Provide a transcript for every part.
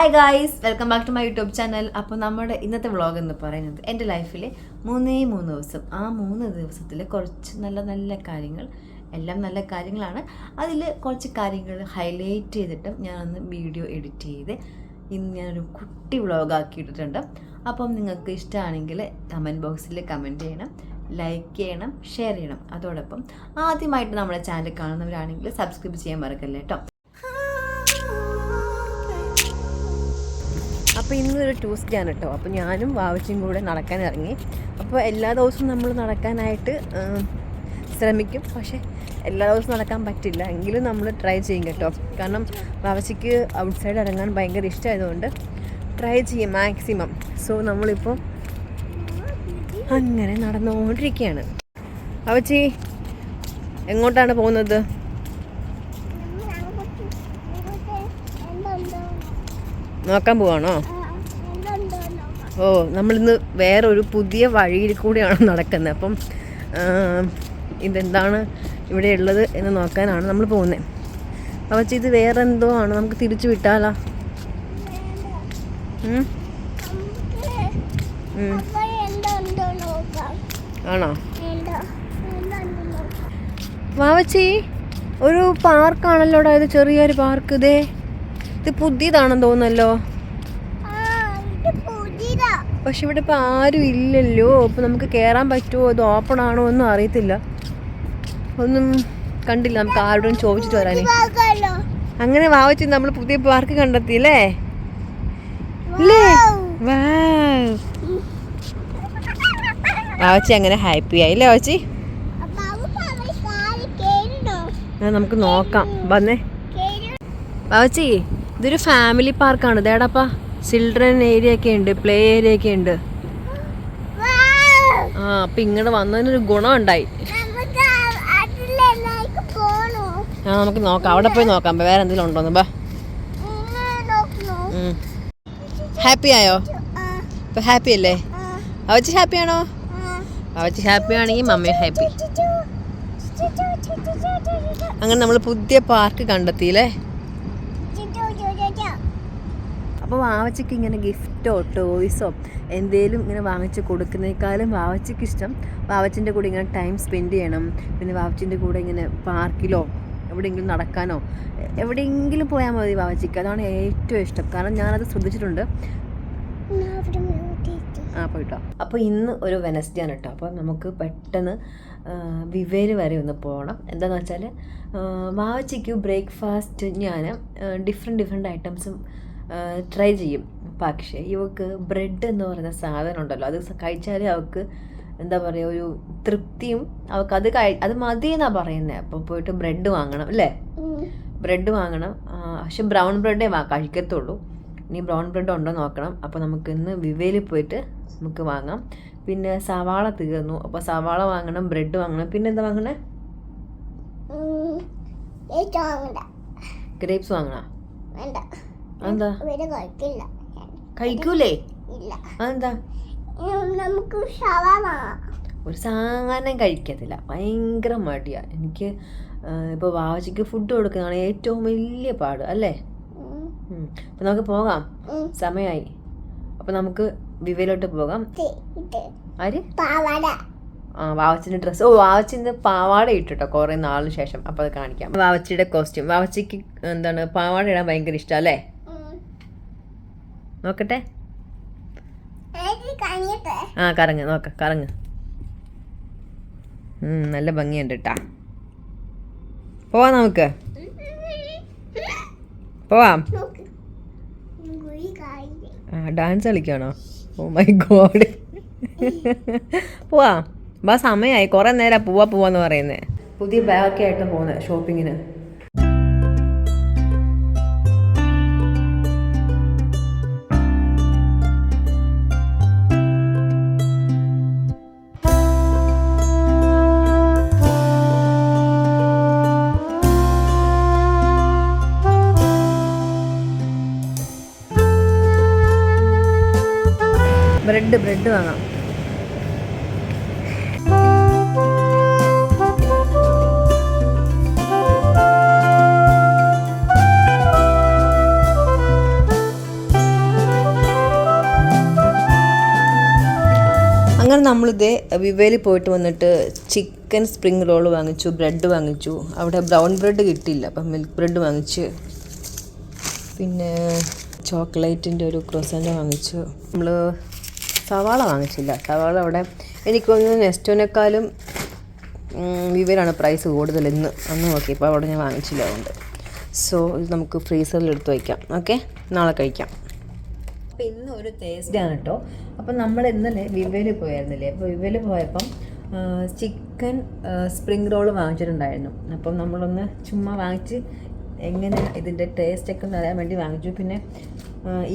Hi guys welcome back to my YouTube channel അപ്പോൾ നമ്മുടെ ഇന്നത്തെ വ്ളോഗ് എന്ന് പറയുന്നത് എന്റെ ലൈഫിൽ മൂന്നേ മൂന്ന് ദിവസം. ആ മൂന്ന് ദിവസത്തിൽ കുറച്ച് നല്ല നല്ല കാര്യങ്ങൾ എല്ലാം നല്ല കാര്യങ്ങളാണ്. അതിൽ കുറച്ച് കാര്യങ്ങൾ ഹൈലൈറ്റ് ചെയ്തിട്ടും ഞാനൊന്ന് വീഡിയോ എഡിറ്റ് ചെയ്ത് ഇന്ന് ഞാനൊരു കുട്ടി വ്ളോഗ് ആക്കിയിട്ടുണ്ട് അപ്പം നിങ്ങൾക്ക് ഇഷ്ടമാണെങ്കിൽ കമന്റ് ബോക്സിൽ കമന്റ് ചെയ്യണം ലൈക്ക് ചെയ്യണം ഷെയർ ചെയ്യണം. അതോടൊപ്പം ആദ്യമായിട്ട് നമ്മുടെ ചാനൽ കാണുന്നവരാണെങ്കിൽ സബ്സ്ക്രൈബ് ചെയ്യാൻ മറക്കല്ലേ കേട്ടോ അപ്പോൾ ഇന്നൊരു ട്യൂസ്ഡേ ആണ് കേട്ടോ അപ്പോൾ ഞാനും വാവച്ചും കൂടെ നടക്കാൻ ഇറങ്ങി. അപ്പോൾ എല്ലാ ദിവസവും നമ്മൾ നടക്കാനായിട്ട് ശ്രമിക്കും. പക്ഷേ എല്ലാ ദിവസവും നടക്കാൻ പറ്റില്ല. എങ്കിലും നമ്മൾ ട്രൈ ചെയ്യും കേട്ടോ. കാരണം വാവച്ചയ്ക്ക് ഔട്ട്സൈഡ് ഇറങ്ങാൻ ഭയങ്കര ഇഷ്ടമായതുകൊണ്ട് ട്രൈ ചെയ്യും മാക്സിമം സോ നമ്മളിപ്പോൾ അങ്ങനെ നടന്നുകൊണ്ടിരിക്കുകയാണ് വാവച്ചി എങ്ങോട്ടാണ് പോകുന്നത്? നോക്കാൻ പോവാണോ? ഓ നമ്മളിന്ന് വേറൊരു പുതിയ വഴിയിൽ കൂടിയാണ് നടക്കുന്നത്. അപ്പം ഇതെന്താണ് ഇവിടെ ഉള്ളത് എന്ന് നോക്കാനാണ് നമ്മൾ പോകുന്നത് അപ്പോൾ ഇത് വേറെ എന്തോ ആണ്? നമുക്ക് തിരിച്ചു വിട്ടാലോ. ആണോ? വാവച്ചി ഒരു പാർക്കാണല്ലോ ഇത് ചെറിയൊരു പാർക്ക്. ഇതേ ഇത് പുതിയതാണെന്ന് തോന്നുന്നല്ലോ. പക്ഷെ ഇവിടെ ഇപ്പോൾ ആരും ഇല്ലല്ലോ. ഇപ്പം നമുക്ക് കയറാൻ പറ്റുമോ ഇത് ഓപ്പൺ ആണോ ഒന്നും അറിയത്തില്ല. ഒന്നും കണ്ടില്ല. നമുക്ക് ആരോടും ചോദിച്ചിട്ട് വരാനേ. അങ്ങനെ വാവച്ച് നമ്മൾ പുതിയ പാർക്ക് കണ്ടെത്തി അല്ലേ? അല്ലേ വാവച്ചി അങ്ങനെ ഹാപ്പി ആയി അല്ലേ വാവച്ചി? നമുക്ക് നോക്കാം. വന്നേ. വാവച്ചി ഇതൊരു ഫാമിലി പാർക്കാണ്. ഇതേടാപ്പാ ചിൽഡ്രൻ ഏരിയ ഒക്കെ ഉണ്ട് പ്ലേ ഏരിയ ഒക്കെ ഉണ്ട്. ആ അപ്പൊ ഇങ്ങോട്ട് വന്നതിനൊരു ഗുണം ഉണ്ടായി ആ നമുക്ക് നോക്കാം. അവിടെ പോയി നോക്കാം. വേറെ എന്തെങ്കിലും ഉണ്ടോന്ന്. ബാ. ഹാപ്പി ആയോ? ഇപ്പൊ ഹാപ്പി അല്ലേ? അവച്ച് ഹാപ്പി ആണോ? അവച്ച് ഹാപ്പി ആണെങ്കിൽ മമ്മയും ഹാപ്പി അങ്ങനെ നമ്മൾ പുതിയ പാർക്ക് കണ്ടെത്തിയില്ലേ? അപ്പോൾ വാവച്ചയ്ക്ക് ഇങ്ങനെ ഗിഫ്റ്റോ ടോയ്സോ എന്തേലും ഇങ്ങനെ വാങ്ങിച്ച് കൊടുക്കുന്നതിനേക്കാളും വാവച്ചയ്ക്ക് ഇഷ്ടം വാവച്ചിന്റെ കൂടെ ഇങ്ങനെ ടൈം സ്പെൻഡ് ചെയ്യണം. പിന്നെ വാവച്ചിന്റെ കൂടെ ഇങ്ങനെ പാർക്കിലോ എവിടെയെങ്കിലും നടക്കാനോ എവിടെയെങ്കിലും പോയാൽ മതി വാവച്ചയ്ക്ക് അതാണ് ഏറ്റവും ഇഷ്ടം. കാരണം ഞാനത് ശ്രദ്ധിച്ചിട്ടുണ്ട്. ആ പോയിട്ടോ. അപ്പോൾ ഇന്ന് ഒരു വെനസ്ഡേ ആണ് കേട്ടോ അപ്പോൾ നമുക്ക് പെട്ടെന്ന് വിവേര് വരെ ഒന്ന് പോകണം എന്താണെന്ന് വെച്ചാൽ വാവച്ചയ്ക്ക് ബ്രേക്ക്ഫാസ്റ്റ് ഞാൻ ഡിഫറെന്റ് ഡിഫറെന്റ് ഐറ്റംസും ട്രൈ ചെയ്യും. പക്ഷേ ഇവക്ക് ബ്രെഡ് എന്ന് പറയുന്ന സാധനം ഉണ്ടല്ലോ അത് കഴിച്ചാലേ അവൾക്ക് എന്താ പറയുക ഒരു തൃപ്തിയും അവൾക്ക് അത് കഴി അത് മതി എന്നാണ് പറയുന്നത് അപ്പോൾ പോയിട്ട് ബ്രെഡ് വാങ്ങണം അല്ലേ? ബ്രെഡ് വാങ്ങണം. പക്ഷെ ബ്രൗൺ ബ്രെഡേ വാ കഴിക്കത്തുള്ളൂ. ഇനി ബ്രൗൺ ബ്രെഡ് ഉണ്ടോ നോക്കണം. അപ്പോൾ നമുക്ക് ഇന്ന് വിവേലിൽ പോയിട്ട് നമുക്ക് വാങ്ങാം. പിന്നെ സവാള തീർന്നു. അപ്പോൾ സവാള വാങ്ങണം ബ്രെഡ് വാങ്ങണം. പിന്നെ എന്താ വാങ്ങണേ? ഗ്രേപ്സ് വാങ്ങണം? വേണ്ട. കഴിക്കില്ല. കഴിക്കൂലേ? ഇല്ല. അതെന്താ? നമുക്ക് ഒരു സാധനം കഴിക്കത്തില്ല. ഭയങ്കര മടിയാ. എനിക്ക് ഇപ്പോൾ വാവച്ചിക്ക് ഫുഡ് കൊടുക്കുന്നതാണ് ഏറ്റവും വലിയ പാട് അല്ലേ. അപ്പോൾ നമുക്ക് പോകാം. സമയായി. സമയമായി അപ്പോൾ നമുക്ക് വിവയിലോട്ട് പോകാം. ആര്? പാവാട. ആ വാവച്ചിന്റെ ഡ്രസ്സ് ഓ വാവച്ചിന്റെ പാവാട ഇട്ടോ കുറേ നാളിന് ശേഷം. അപ്പോൾ അത് കാണിക്കാം. വാവച്ചിയുടെ കോസ്റ്റ്യൂം വാവച്ചിക്ക് എന്താണ്? പാവാട ഇടാൻ ഭയങ്കര ഇഷ്ടം അല്ലേ. നോക്കട്ടെ. ആ കറങ്ങ് നോക്ക കറങ്ങ്. നല്ല ഭംഗിയുണ്ട് കേട്ടാ പോവാം നമുക്ക്. പോവാം. ആ ഡാൻസ് കളിക്കാണോ ഓ മൈ ഗോഡ്. പോവാം. ബാ സമയമായി കുറേ നേരം പോവാ പോവാന്ന് പറയുന്നത് പുതിയ ബാഗൊക്കെ ആയിട്ട് പോകുന്നത് ഷോപ്പിങ്ങിന് ബ്രെഡ് ബ്രെഡ് വാങ്ങാം അങ്ങനെ നമ്മളിതേ വിവേലി പോയിട്ട് വന്നിട്ട് ചിക്കൻ സ്പ്രിങ് റോൾ വാങ്ങിച്ചു ബ്രെഡ് വാങ്ങിച്ചു. അവിടെ ബ്രൗൺ ബ്രെഡ് കിട്ടിയില്ല അപ്പം മിൽക്ക് ബ്രെഡ് വാങ്ങിച്ച്. പിന്നെ ചോക്ലേറ്റിന്റെ ഒരു ക്രോസന്റ് വാങ്ങിച്ചു. നമ്മൾ സവാള വാങ്ങിച്ചില്ല. സവാള അവിടെ എനിക്ക് തോന്നുന്നു നെസ്റ്റോനേക്കാളും വിവരാണ് പ്രൈസ് കൂടുതൽ ഇന്ന്. അന്ന് നോക്കിയപ്പോൾ അവിടെ ഞാൻ വാങ്ങിച്ചില്ല അതുകൊണ്ട്. സോ ഇത് നമുക്ക് ഫ്രീസറിൽ എടുത്ത് വയ്ക്കാം. ഓക്കെ നാളെ കഴിക്കാം. അപ്പം ഇന്ന് ഒരു തേസ്ഡേ ആണ് കേട്ടോ അപ്പം നമ്മൾ ഇന്നലെ വിവയിൽ പോയായിരുന്നില്ലേ? അപ്പോൾ വിവയിൽ പോയപ്പം ചിക്കൻ സ്പ്രിംഗ് റോൾ വാങ്ങിച്ചിട്ടുണ്ടായിരുന്നു. അപ്പം നമ്മളൊന്ന് ചുമ്മാ വാങ്ങിച്ച് എങ്ങനെ ഇതിന്റെ ടേസ്റ്റ് ഒക്കെ ഒന്ന് അറിയാൻ വേണ്ടി വാങ്ങിച്ചു. പിന്നെ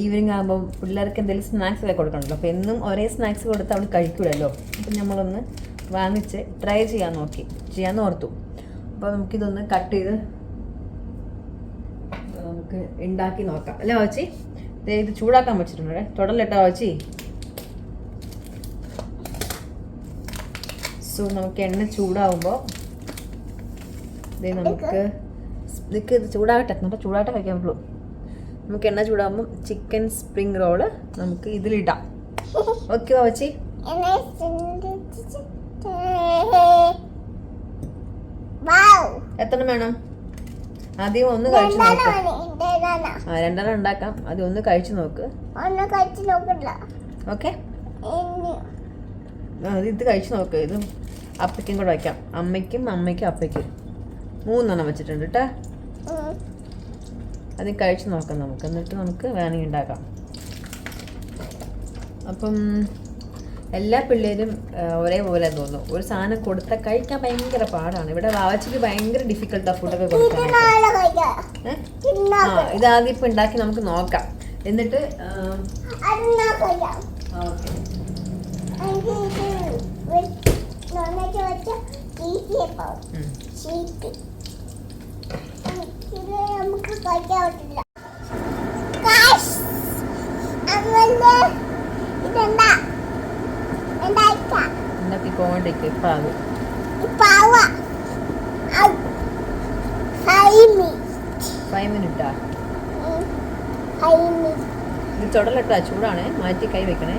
ഈവനിങ് ആകുമ്പോൾ പിള്ളേർക്ക് എന്തെങ്കിലും സ്നാക്സ് ഒക്കെ കൊടുക്കണമല്ലോ. അപ്പോൾ എന്നും ഒരേ സ്നാക്സ് കൊടുത്ത് അവൾ കഴിക്കൂലല്ലോ. അപ്പം നമ്മളൊന്ന് വാങ്ങിച്ച് ട്രൈ ചെയ്യാൻ നോക്കി. ചെയ്യാൻ ഓർത്തു. അപ്പോൾ നമുക്കിതൊന്ന് കട്ട് ചെയ്ത് നമുക്ക് ഉണ്ടാക്കി നോക്കാം. അല്ലേ വാച്ചി? ഇത് ചൂടാക്കാൻ വെച്ചിട്ടുണ്ട്. തുടലിട്ടാ വാച്ചി? സോ നമുക്ക് എണ്ണ ചൂടാവുമ്പോൾ ദേ നമുക്ക് ഇതൊക്കെ ഇത് ചൂടാകട്ടെ. എന്നിട്ട് ചൂടാകട്ടെ കഴിക്കാൻ പറ്റുള്ളൂ. നമുക്ക് എണ്ണ ചൂടാകുമ്പോൾ ചിക്കൻ സ്പ്രിങ് റോൾ നമുക്ക് ഇതിലിടാം. ഓക്കെ വാച്ചി എത്ര വേണം? ആദ്യം ഒന്ന് കഴിച്ചു നോക്ക്. ആ രണ്ടെണ്ണം ഉണ്ടാക്കാം. ആദ്യം ഒന്ന് കഴിച്ചു നോക്ക്. ഓക്കെ ഇത് കഴിച്ചു നോക്ക്. ഇത് അപ്പയ്ക്കും കൂടെ വയ്ക്കാം. അമ്മയ്ക്കും അമ്മയ്ക്കും അപ്പയ്ക്കും. മൂന്നെണ്ണം വെച്ചിട്ടുണ്ട് കേട്ടോ. അത് കഴിച്ചു നോക്കാം നമുക്ക്. എന്നിട്ട് നമുക്ക് വേണമെങ്കിൽ ഉണ്ടാക്കാം. അപ്പം എല്ലാ പിള്ളേരും ഒരേപോലെ തോന്നുന്നു ഒരു സാധനം കൊടുത്താൽ കഴിക്കാൻ ഭയങ്കര പാടാണ്. ഇവിടെ വാവച്ചയ്ക്ക് ഭയങ്കര ഡിഫിക്കൽട്ടാണ് ഫുഡൊക്കെ കൊടുക്കാൻ? ആ ഇത് ആദ്യം ഇപ്പം ഉണ്ടാക്കി നമുക്ക് നോക്കാം. എന്നിട്ട് ഓക്കെ എനിക്ക് ഇത് വെച്ച് നന്നായിട്ട് വെച്ച ഈസിയപ്പോൾ ഉം. ഷീറ്റ് ഇത് നമുക്ക് കഴിക്കാൻ പറ്റില്ല കാശ് അമ്മന്റെ ഇതെന്താ എന്താ ഉണ്ടാക്കിക്കൊണ്ടിരിക്കും ഇപ്പം ആകും പാവ ഹൈമി ഫൈവ് മിനിറ്റാ. ഹൈമി ഇത് ചുടലിട്ടാ ചൂടാണ്. മാറ്റി കൈ വെക്കണേ.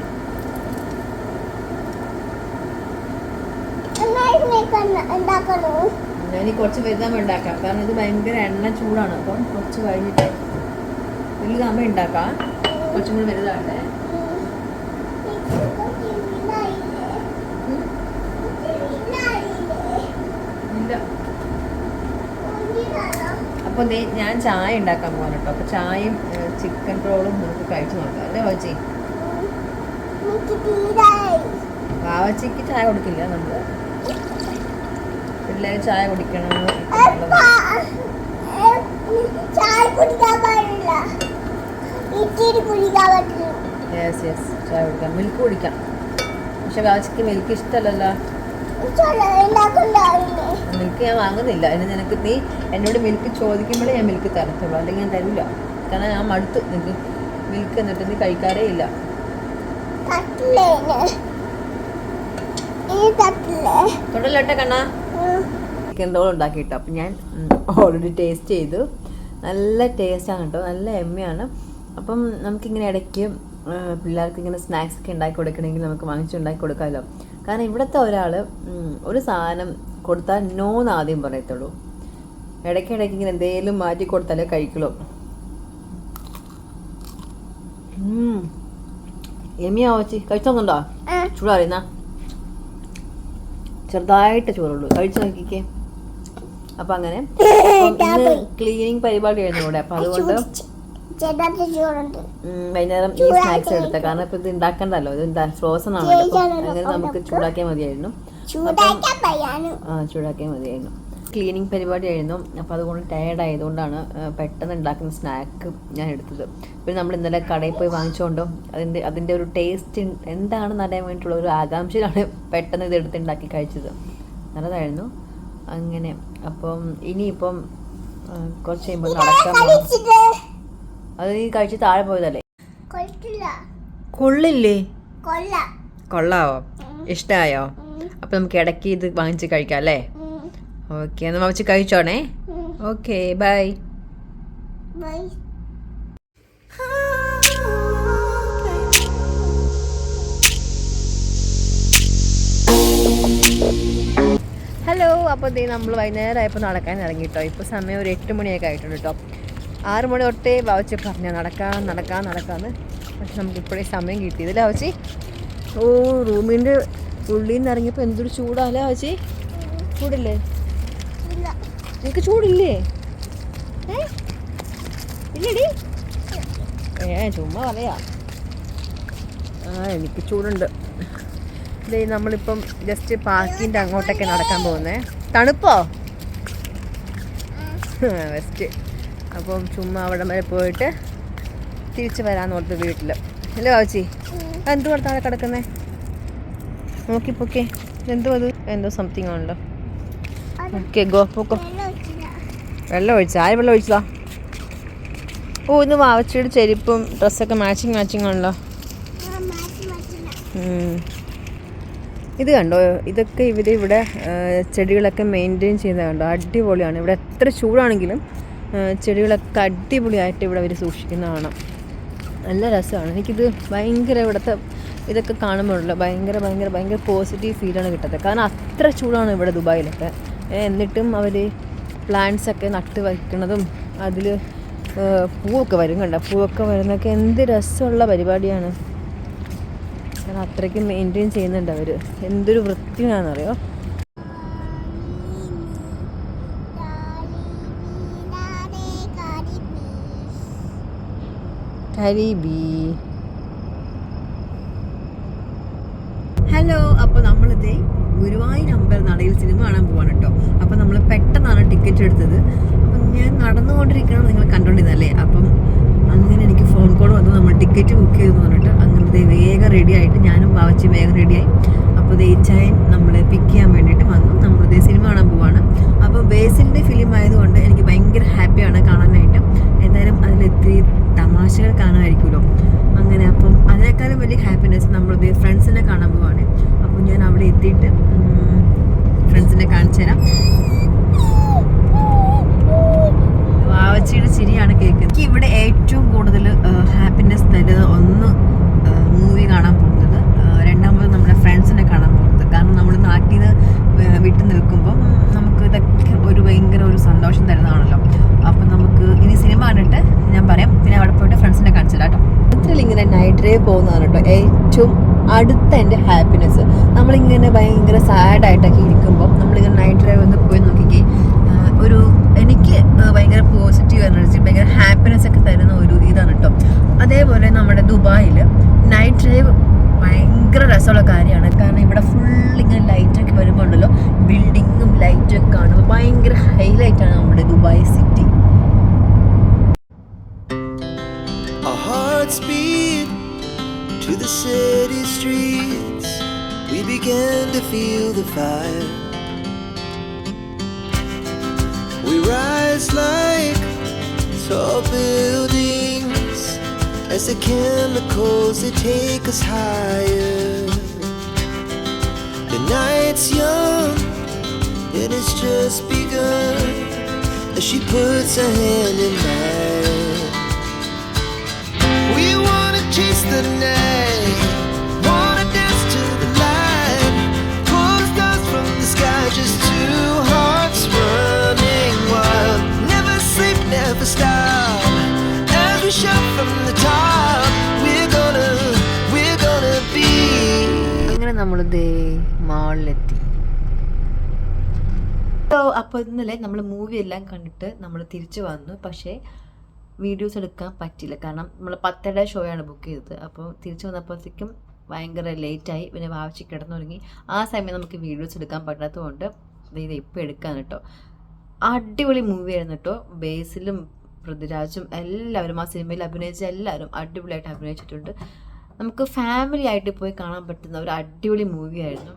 ഉണ്ടാക്കണു ഞാൻ കുറച്ച് വലുതാകുമ്പോൾ ഉണ്ടാക്കാം. കാരണം ഇത് ഭയങ്കര എണ്ണ ചൂടാണ്. അപ്പം കുറച്ച് കഴിഞ്ഞിട്ട് വലുതാകുമ്പോൾ ഉണ്ടാക്കാം. കുറച്ചും കൂടി വലുതാകട്ടെ. അപ്പൊ ഞാൻ ചായ ഉണ്ടാക്കാൻ പോകാൻ കേട്ടോ. അപ്പോൾ ചായയും ചിക്കൻ റോളും നമുക്ക് കഴിച്ചു നോക്കാം. അല്ലേ വാച്ചി വാവച്ചിക്ക് ചായ കൊടുക്കില്ല നമ്മൾ പിള്ളേർ ചായ കുടിക്കണം. ചായ കുടിക്കാൻ പാടില്ല. യെസ് യെസ് ചായ കുടിക്കാം. മിൽക്ക് കുടിക്കാം. പക്ഷെ വാച്ചയ്ക്ക് മിൽക്ക് ഇഷ്ടമല്ലല്ലോ. മിൽക്ക് ഞാൻ വാങ്ങുന്നില്ല. അതിന് നിനക്ക് നീ എന്നോട് മിൽക്ക് ചോദിക്കുമ്പോഴേ ഞാൻ മിൽക്ക് തരത്തുള്ളൂ. അല്ലെങ്കിൽ ഞാൻ തരില്ല കാരണം ഞാൻ മടുത്തു നിനക്ക് മിൽക്ക് എന്നിട്ട് നീ കഴിക്കാറേ ഇല്ല. തൊടല്ലോട്ടെ കണ്ണാ. ചിക്കൻ റോൾ ഉണ്ടാക്കിയിട്ടോ. അപ്പം ഞാൻ ഓൾറെഡി ടേസ്റ്റ് ചെയ്തു. നല്ല ടേസ്റ്റാണ് കേട്ടോ. നല്ല എമ്മയാണ്. അപ്പം നമുക്കിങ്ങനെ ഇടയ്ക്ക് പിള്ളേർക്ക് ഇങ്ങനെ സ്നാക്സ് ഒക്കെ ഉണ്ടാക്കി കൊടുക്കണമെങ്കിൽ നമുക്ക് വാങ്ങിച്ചുണ്ടാക്കി കൊടുക്കാമല്ലോ. കാരണം ഇവിടുത്തെ ഒരാൾ ഒരു സാധനം കൊടുത്താൽ നോ എന്ന് ആദ്യം പറയത്തുള്ളൂ. ഇടയ്ക്കിടയ്ക്ക് ഇങ്ങനെ എന്തെങ്കിലും മാറ്റി കൊടുത്താലേ കഴിക്കുള്ളൂ. എമ്മിയാവച്ചി കഴിച്ചോന്നുണ്ടോ? ചൂടാറിയുന്ന? ചെറുതായിട്ട് ചോറുള്ളൂ. കഴിച്ചു നോക്കിക്കേ. അപ്പൊ അങ്ങനെ. ക്ലീനിങ് പരിപാടി ആയിരുന്നു ഇവിടെ. അപ്പൊ അതുകൊണ്ട് വൈകുന്നേരം ഈ സ്നാക്സ് എടുത്ത. കാരണം ഇപ്പൊ ഇത് ഉണ്ടാക്കണ്ടല്ലോ ഇത് ഫ്രോസൺ ആണല്ലോ. അങ്ങനെ നമുക്ക് ചൂടാക്കിയാൽ മതിയായിരുന്നു. ആ ചൂടാക്കിയാൽ മതിയായിരുന്നു. ക്ലീനിങ് പരിപാടിയായിരുന്നു അപ്പോൾ അതുകൊണ്ട് ടയേർഡ് ആയതുകൊണ്ടാണ് പെട്ടെന്ന് ഉണ്ടാക്കുന്ന സ്നാക്ക് ഞാൻ എടുത്തത്. പിന്നെ നമ്മൾ ഇന്നലെ കടയിൽ പോയി വാങ്ങിച്ചുകൊണ്ടോ അതിന്റെ അതിന്റെ ഒരു ടേസ്റ്റ് എന്താണെന്ന് അറിയാൻ വേണ്ടിയിട്ടുള്ള ഒരു ആകാംക്ഷയിലാണ് പെട്ടെന്ന് ഇത് എടുത്ത് ഉണ്ടാക്കി കഴിച്ചത്. നല്ലതായിരുന്നു. അങ്ങനെ. അപ്പം ഇനിയിപ്പം കുറച്ച് കഴിയുമ്പോൾ നടക്കാൻ അത് നീ കഴിച്ച് താഴെ പോയതല്ലേ? കൊള്ളില്ല. കൊള്ളാവോ? ഇഷ്ടായോ? ഇഷ്ടമായോ അപ്പം നമുക്ക് ഇടയ്ക്ക് ഇത് വാങ്ങിച്ച് കഴിക്കാം അല്ലേ? ഓക്കെ എന്നാൽ വെച്ച് കഴിച്ചോണേ. Okay bye. ബൈ. അപ്പോൾ ദേ നമ്മൾ വൈകുന്നേരം ആയപ്പോൾ നടക്കാൻ ഇറങ്ങി കേട്ടോ ഇപ്പോൾ സമയം ഒരു എട്ട് മണിയൊക്കെ ആയിട്ടുണ്ട് കേട്ടോ. ആറ് മണി തൊട്ടേ വാവച്ച് പറഞ്ഞാൽ നടക്കാം നടക്കാം നടക്കാമെന്ന്. പക്ഷെ നമുക്ക് ഇപ്പോഴേ സമയം കിട്ടിയതല്ലേ ബാവച്ചി ഓ റൂമിന്റെ ഉള്ളിൽ നിന്ന് ഇറങ്ങിയപ്പോൾ എന്തൊരു ചൂടാല്ലേ ബാവച്ചി ചൂടില്ലേ? നിനക്ക് ചൂടില്ലേ? ഇല്ലടി. ഏ ചുമ്മാ പറയാ. ആ എനിക്ക് ചൂടുണ്ട്. ദേ നമ്മളിപ്പം ജസ്റ്റ് പാർക്കിന്റെ അങ്ങോട്ടൊക്കെ നടക്കാൻ പോകുന്നേ. തണുപ്പോ? ബെസ്റ്റ് അപ്പം ചുമ്മാ അവിടെ വരെ പോയിട്ട് തിരിച്ചു വരാൻ ഓർത്ത് വീട്ടിൽ അല്ലേ ബാബുച്ചി? എന്തു കൊടുത്താണ് കിടക്കുന്നേ? നോക്കി പൊക്കെ. എന്തോ അത് എന്തോ സംതിങ് ആണല്ലോ. ഓക്കെ ഗോ പൊക്കോ. വെള്ളം ഒഴിച്ചാ? ആര് വെള്ളം ഒഴിച്ചതാ? ഓ ഇന്ന് വാവച്ചിയുടെ ചെരുപ്പും ഡ്രസ്സൊക്കെ മാച്ചിങ് മാച്ചിങ് ആണല്ലോ ആ മാറ്റി മാറ്റില്ല ഉം. ഇത് കണ്ടോ? ഇതൊക്കെ ഇവർ ഇവിടെ ചെടികളൊക്കെ മെയിന്റെയിൻ ചെയ്യുന്നത് കണ്ടോ? അടിപൊളിയാണ്. ഇവിടെ എത്ര ചൂടാണെങ്കിലും ചെടികളൊക്കെ അടിപൊളിയായിട്ട് ഇവിടെ അവർ സൂക്ഷിക്കുന്നതാണ് നല്ല രസമാണ്. എനിക്കിത് ഭയങ്കര ഇവിടുത്തെ ഇതൊക്കെ കാണുമ്പോഴുള്ള ഭയങ്കര ഭയങ്കര ഭയങ്കര പോസിറ്റീവ് ഫീലാണ് കിട്ടുന്നത് കാരണം അത്ര ചൂടാണ് ഇവിടെ ദുബായിലൊക്കെ. എന്നിട്ടും അവർ പ്ലാന്റ്സൊക്കെ നട്ട് വയ്ക്കുന്നതും അതിൽ പൂവൊക്കെ വരും കണ്ട? പൂവൊക്കെ വരുന്നതൊക്കെ എന്ത് രസമുള്ള പരിപാടിയാണ്. കാരണം അത്രയ്ക്ക് മെയിന്റെയിൻ ചെയ്യുന്നുണ്ട് അവർ എന്തൊരു വൃത്തിയാണെന്നറിയോ ഹലോ അപ്പോൾ നമ്മളിതേ ഗുരുവായൂർ അമ്പലനടയിൽ സിനിമ കാണാൻ പോവാണ് കേട്ടോ അപ്പോൾ നമ്മൾ പെട്ടെന്നാണ് ടിക്കറ്റ് എടുത്തത്. അപ്പം ഞാൻ നടന്നുകൊണ്ടിരിക്കണം നിങ്ങൾ കണ്ടോണ്ടിരുന്നല്ലേ അപ്പം അങ്ങനെ എനിക്ക് ഫോൺ കോൾ വന്നു. നമ്മൾ ടിക്കറ്റ് ബുക്ക് ചെയ്തു പറഞ്ഞിട്ട്. ദേ വേഗം റെഡി ആയിട്ട് ഞാനും ബാവച്ചി വേഗം റെഡിയായി അപ്പോൾ ദേ ചായൻ നമ്മളെ പിക്ക് ചെയ്യാൻ വേണ്ടിയിട്ട് വന്നു. നമ്മൾ നമ്മളിതേ സിനിമ കാണാൻ പോവാണ്. അപ്പോൾ ബേസിന്റെ ഫിലിം ആയതുകൊണ്ട് എനിക്ക് ഭയങ്കര ഹാപ്പിയാണ് കാണാനായിട്ട്. എന്തായാലും അതിലെത്തി തമാശകൾ കാണുമായിരിക്കുമല്ലോ. അങ്ങനെ അപ്പം അതിനേക്കാളും വലിയ ഹാപ്പിനെസ് നമ്മളിത് ഫ്രണ്ട്സിനെ കാണാൻ പോവാണ്. അപ്പോൾ ഞാൻ അവിടെ എത്തിയിട്ട് ഫ്രണ്ട്സിനെ കാണിച്ചു തരാം. വാവച്ചിയുടെ ചിരിയാണ് കേൾക്കുന്നത്. എനിക്ക് ഇവിടെ ഏറ്റവും കൂടുതൽ ഹാപ്പിനെസ് തരുന്നത് ഒന്ന് മൂവി കാണാൻ പോകുന്നത്. രണ്ടാമത് നമ്മുടെ ഫ്രണ്ട്സിനെ കാണാൻ പോകുന്നത്. കാരണം നമ്മൾ നാട്ടിൽ നിന്ന് വിട്ടു നിൽക്കുമ്പം നമുക്ക് ഇതൊക്കെ ഒരു ഭയങ്കര ഒരു സന്തോഷം തരുന്നതാണല്ലോ. അപ്പം നമുക്ക് ഇനി സിനിമ കണ്ടിട്ട് ഞാൻ പറയാം. പിന്നെ അവിടെ പോയിട്ട് ഫ്രണ്ട്സിനെ കാണിച്ചു കേട്ടോ. ഇത്രയും ഇങ്ങനെ നൈറ്റ് ഡ്രൈവ് പോകുന്നതാണ് കേട്ടോ. ഏറ്റവും അടുത്ത എന്റെ ഹാപ്പിനെസ് നമ്മളിങ്ങനെ ഭയങ്കര സാഡായിട്ടൊക്കെ ഇരിക്കുമ്പോൾ നമ്മളിങ്ങനെ നൈറ്റ് ഡ്രൈവ് ഒന്ന് പോയി നോക്കിക്കേ ഒരു എനിക്ക് ഭയങ്കര പോസിറ്റീവ് എനർജി ഭയങ്കര ഹാപ്പിനെസ് ഒക്കെ തരുന്ന ഒരു ഇതാണ് കേട്ടോ. അതേപോലെ നമ്മുടെ ദുബായിൽ നൈറ്റ് ഡ്രൈവ് ഭയങ്കര രസമുള്ള കാര്യമാണ്. കാരണം ഇവിടെ ഫുൾ ഇങ്ങനെ ലൈറ്റൊക്കെ വരുമ്പോൾ ഉണ്ടല്ലോ ബിൽഡിങ്ങും ലൈറ്റും ഒക്കെ കാണുമ്പോൾ ഭയങ്കര ഹൈലൈറ്റ് ആണ് നമ്മുടെ Dubai city beat to tall as the chemicals they take us higher. The night's young, it has just begun as she puts her hand in mine. We wanna chase the night, wanna dance to the light, pull stars from the sky, just two hearts running wild. Never sleep, never stop. നമ്മൾ ദേ മാളിലെത്തി അപ്പോൾ ഇന്നലെ നമ്മൾ movie എല്ലാം കണ്ടിട്ട് നമ്മൾ തിരിച്ചു വന്നു. പക്ഷേ വീഡിയോസ് എടുക്കാൻ പറ്റില്ല കാരണം നമ്മൾ പത്തര ഷോയാണ് ബുക്ക് ചെയ്തത്. അപ്പോൾ തിരിച്ചു വന്നപ്പോഴത്തേക്കും ഭയങ്കര ലേറ്റായി പിന്നെ വാവിച്ച് കിടന്നുറങ്ങി. ആ സമയം നമുക്ക് വീഡിയോസ് എടുക്കാൻ പറ്റാത്തതുകൊണ്ട് ഇത് ഇപ്പോൾ എടുക്കാൻ കേട്ടോ. അടിപൊളി മൂവി ആയിരുന്നു കേട്ടോ. ബേസിലും പൃഥ്വിരാജും എല്ലാവരും ആ സിനിമയിൽ അഭിനയിച്ച എല്ലാവരും അടിപൊളിയായിട്ട് അഭിനയിച്ചിട്ടുണ്ട്. നമുക്ക് ഫാമിലി ആയിട്ട് പോയി കാണാൻ പറ്റുന്ന ഒരു അടിപൊളി മൂവിയായിരുന്നു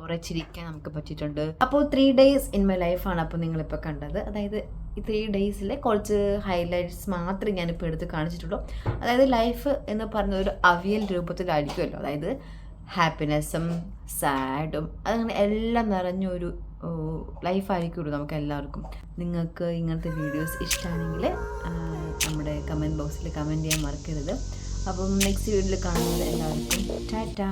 കുറേ ചിരിക്കാൻ നമുക്ക് പറ്റിയിട്ടുണ്ട്. അപ്പോൾ ത്രീ ഡേയ്സ് ഇൻ മൈ ലൈഫാണ് അപ്പോൾ നിങ്ങളിപ്പോൾ കണ്ടത്. അതായത് ഈ ത്രീ ഡേയ്സിലെ കുറച്ച് ഹൈലൈറ്റ്സ് മാത്രമേ ഞാനിപ്പോൾ എടുത്ത് കാണിച്ചിട്ടുള്ളൂ. അതായത് ലൈഫ് എന്ന് പറഞ്ഞ ഒരു അവിയൽ രൂപത്തിലായിരിക്കുമല്ലോ. അതായത് ഹാപ്പിനെസ്സും സാഡും അതങ്ങനെ എല്ലാം നിറഞ്ഞൊരു ലൈഫായിരിക്കുമല്ലോ നമുക്ക് എല്ലാവർക്കും. നിങ്ങൾക്ക് ഇങ്ങനത്തെ വീഡിയോസ് ഇഷ്ടമാണെങ്കിൽ നമ്മുടെ കമന്റ് ബോക്സിൽ കമന്റ് ചെയ്യാൻ മറക്കരുത്. അപ്പം നെക്സ്റ്റ് വീഡിയോയിൽ കാണുന്നത് എല്ലാവർക്കും. ടാറ്റാ